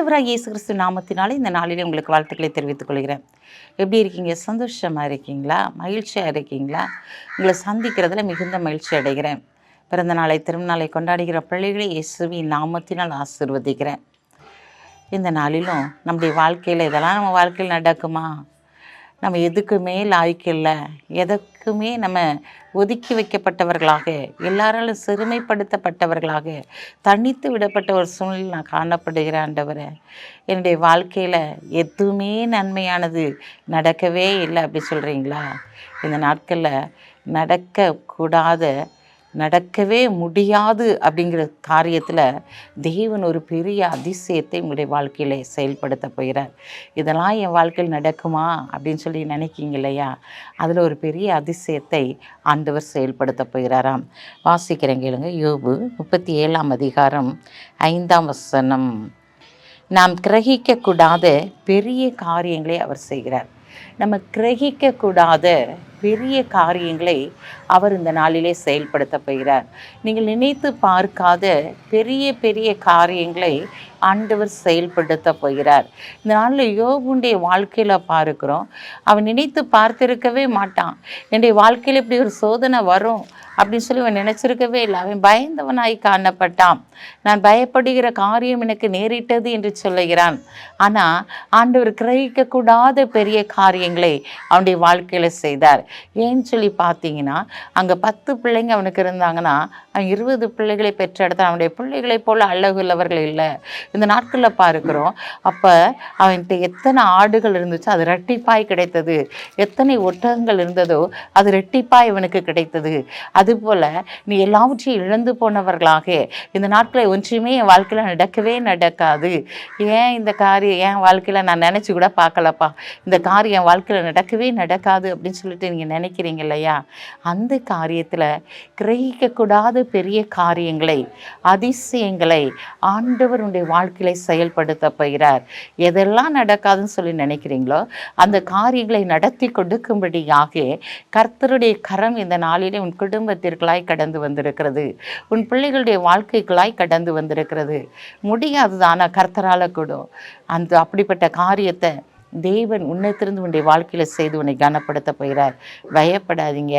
ஆண்டவராக இயேசு கிறிஸ்து நாமத்தினாலே இந்த நாளிலே உங்களுக்கு வாழ்த்துக்களை தெரிவித்துக் கொள்கிறேன். எப்படி இருக்கீங்க? சந்தோஷமாக இருக்கீங்களா? மகிழ்ச்சியாக இருக்கீங்களா? உங்களை சந்திக்கிறதுல மிகுந்த மகிழ்ச்சி அடைகிறேன். பிறந்த நாளை திருநாளை கொண்டாடுகிற பிள்ளைகளை இயேசுவின் நாமத்தினால் ஆசிர்வதிக்கிறேன். இந்த நாளிலும் நம்முடைய வாழ்க்கையில் இதெல்லாம் நம்ம வாழ்க்கையில் நடக்குமா? நம்ம எதுக்குமே லாய்க்கில்லை எதற்குமே நம்ம ஒதுக்கி வைக்கப்பட்டவர்களாக எல்லாராலும் சிறுமைப்படுத்தப்பட்டவர்களாக தனித்து விடப்பட்ட ஒரு சூழ்நிலை நான் காணப்படுகிறேன் ஆண்டவரை. என்னுடைய வாழ்க்கையில் எதுவுமே நன்மையானது நடக்கவே இல்லை அப்படி சொல்கிறீங்களா இந்த நாட்களில் நடக்கக்கூடாத நடக்கவே முடியாது அப்படிங்கிற காரியத்தில் தேவன் ஒரு பெரிய அதிசயத்தை உங்களுடைய வாழ்க்கையில் செயல்படுத்த போகிறார். இதெல்லாம் என் வாழ்க்கையில் நடக்குமா அப்படின்னு சொல்லி நினைக்கிங்க இல்லையா? அதில் ஒரு பெரிய அதிசயத்தை ஆண்டவர் செயல்படுத்த போகிறாராம். வாசிக்கிறேன் கேளுங்க. யோபு முப்பத்தி ஏழாம் அதிகாரம் ஐந்தாம் வசனம். நாம் கிரகிக்கக்கூடாத பெரிய காரியங்களை அவர் செய்கிறார். நம்ம கிரகிக்கக்கூடாத பெரிய காரியங்களை அவர் இந்த நாளிலே செயல்படுத்த போகிறார். நீங்கள் நினைத்து பார்க்காத பெரிய பெரிய காரியங்களை ஆண்டவர் செயல்படுத்த போகிறார். இந்த நாளில் யோபுடைய வாழ்க்கையில் பார்க்கிறோம். அவன் நினைத்து பார்த்திருக்கவே மாட்டான். என்னுடைய வாழ்க்கையில் இப்படி ஒரு சோதனை வரும் அப்படின்னு சொல்லி அவன் நினச்சிருக்கவே இல்லை. அவன் பயந்தவனாய் காணப்பட்டான். நான் பயப்படுகிற காரியம் எனக்கு நேரிட்டது என்று சொல்லுகிறான். ஆனால் ஆண்டவர் கிரகிக்கக்கூடாத பெரிய காரியங்களை அவனுடைய வாழ்க்கையில் செய்தார். ஏன்னு சொல்லி பார்த்தீங்கன்னா அங்கே பத்து பிள்ளைங்க அவனுக்கு இருந்தாங்கன்னா அவன் இருபது பிள்ளைகளை பெற்றெடுத்தான் அவனுடைய பிள்ளைகளைப் போல் அழகுள்ளவர்கள் இல்லை. இந்த நாட்களில் பார்க்குறோம் அப்போ அவன்கிட்ட எத்தனை ஆடுகள் இருந்துச்சோ அது ரெட்டிப்பாய் கிடைத்தது. எத்தனை ஒட்டகங்கள் இருந்ததோ அது ரெட்டிப்பாய் இவனுக்கு கிடைத்தது. அதுபோல் நீ எல்லாவற்றையும் இழந்து போனவர்களாக இந்த நாட்களை ஒன்றுமே என் வாழ்க்கையில் நடக்கவே நடக்காது. ஏன் இந்த காரியம் என் வாழ்க்கையில் நான் நினச்சி கூட பார்க்கலப்பா. இந்த காரியம் என் வாழ்க்கையில் நடக்கவே நடக்காது அப்படின்னு சொல்லிட்டு நீங்கள் நினைக்கிறீங்க இல்லையா? அந்த காரியத்தில் கிரகிக்கக்கூடாத பெரிய காரியங்களை அதிசயங்களை ஆண்டவருடைய வாழ்க்கையில செயல்படுத்த போகிறார். எதெல்லாம் நடக்காதுன்னு சொல்லி நினைக்கிறீங்களோ அந்த காரியங்களை நடத்தி கொடுக்கும்படியாக கர்த்தருடைய கரம் இந்த நாளிலே உன் குடும்பத்திற்குள்ளாய் கடந்து வந்திருக்கிறது. உன் பிள்ளைகளுடைய வாழ்க்கைக்குள்ளாய் கடந்து வந்திருக்கிறது. முடியாதுதான் ஆனால் கர்த்தரால் கூடும் அந்த அப்படிப்பட்ட காரியத்தை தேவன் உன்னைத்திருந்து உன்னுடைய வாழ்க்கையில் செய்து உன்னை கனப்படுத்த போகிறார். பயப்படாதீங்க.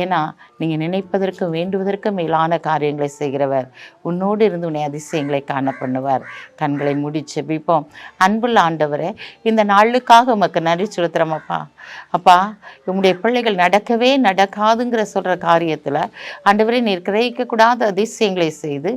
ஏன்னா நீங்கள் நினைப்பதற்கும் வேண்டுவதற்கும் மேலான காரியங்களை செய்கிறவர். உன்னோடு இருந்து உன்னை அதிசயங்களை காண பண்ணுவார் கண்களை முடிச்சு செபிப்போம் அன்புள்ள ஆண்டவரே இந்த நாளுக்காக உமக்கு நன்றி செலுத்துகிறோம் அப்பா. அப்பா உங்களுடைய பிள்ளைகள் நடக்கவே நடக்காதுங்கிற சொல்கிற காரியத்தில் ஆண்டவரே நீர் கிரகிக்கக்கூடாத அதிசயங்களை செய்து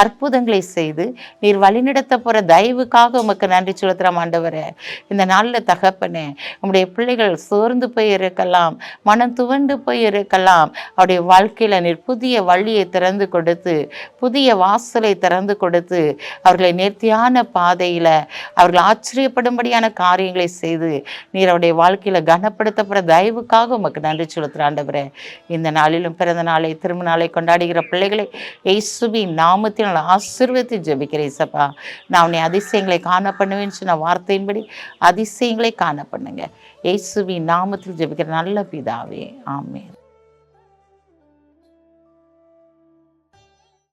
அற்புதங்களை செய்து நீர் வழிநடத்த போகிற தயவுக்காக உமக்கு நன்றி செலுத்துகிறோம் ஆண்டவரே. இந்த நாள் நாளில் தகப்பனே உங்களுடைய பிள்ளைகள் சோர்ந்து போய் இருக்கலாம் மனம் துவண்டு போய் இருக்கலாம் அவருடைய வாழ்க்கையில் நீர் புதிய வழியை திறந்து கொடுத்து புதிய வாசலை திறந்து கொடுத்து அவர்களை நேர்த்தியான பாதையில் அவர்கள் ஆச்சரியப்படும்படியான காரியங்களை செய்து நீர் அவருடைய வாழ்க்கையில் கனப்படுத்தப்படுற தயவுக்காக உமக்கு நன்றி செலுத்துகிற ஆண்டவரே. இந்த நாளிலும் பிறந்த நாளை திரும்ப நாளை கொண்டாடுகிற பிள்ளைகளை ஏசுபி நாமத்தில் நான் ஆசீர்வதித்து ஜெபிக்கிறேன் சப்பா நான் உன்னை அதிசயங்களை காண பண்ணுவேன்னு சொன்ன வார்த்தையின்படி அதிசயங்களை காண பண்ணுங்க இயேசுவின் நாமத்தில் ஜெபிக்கிற நல்ல பிதாவே ஆமே